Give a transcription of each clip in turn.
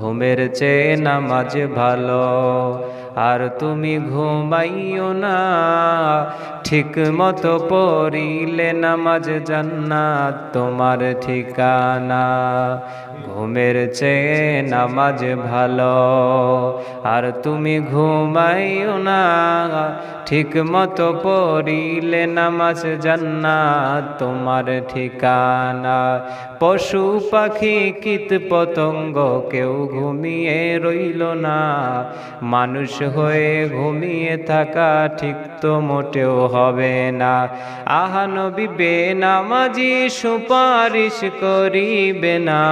ঘুমের চেয়ে নামাজ ভালো। আর তুমি ঘুমাইও না। ঠিক মতো পড়িলে নামাজ জান্নাত তোমার ঠিকানা। ঘুমের চেয়ে নামাজ ভালো। আর তুমি ঘুমাইও না। ঠিক মতো পড়িলে নামাজ জান্নাত তোমার ঠিকানা। পশু পাখি কীট পতঙ্গ কেউ ঘুমিয়ে রইল না। মানুষ হয়ে ঘুমিয়ে থাকা ঠিক তো মোটেও হবে না। আহানবী বেনামাজি সুপারিশ করিবে না।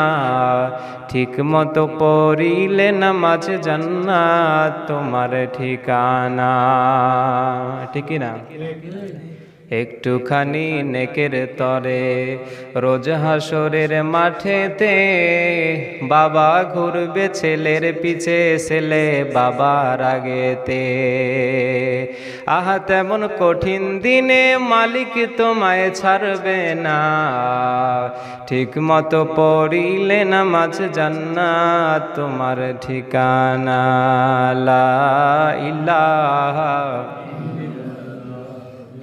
ঠিক মতো পড়িলে নামাজ জান্নাত তোমার ঠিকানা। ঠিকই না? একটুখানি নেকের তরে, রোজ হাসরের মাঠেতে বাবা ঘুরবে ছেলের পিছে, ছেলে বাবার আগেতে। আহা, তেমন কঠিন দিনে মালিক তোমায় ছাড়বে না। ঠিক মতো পড়িলে নামাজ জান্নাত তোমার ঠিকানা। লা ইলাহা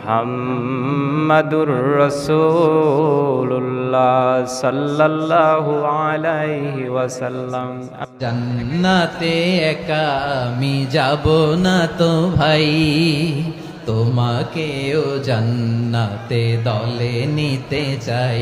মুহাম্মাদুর রসুল্লাহ সাল্লাল্লাহু আলাইহি ওয়াসাল্লাম। জান্নাতে একা আমি যাব না তো ভাই, তোমাকেও জান্নাতে দলে নিতে চাই।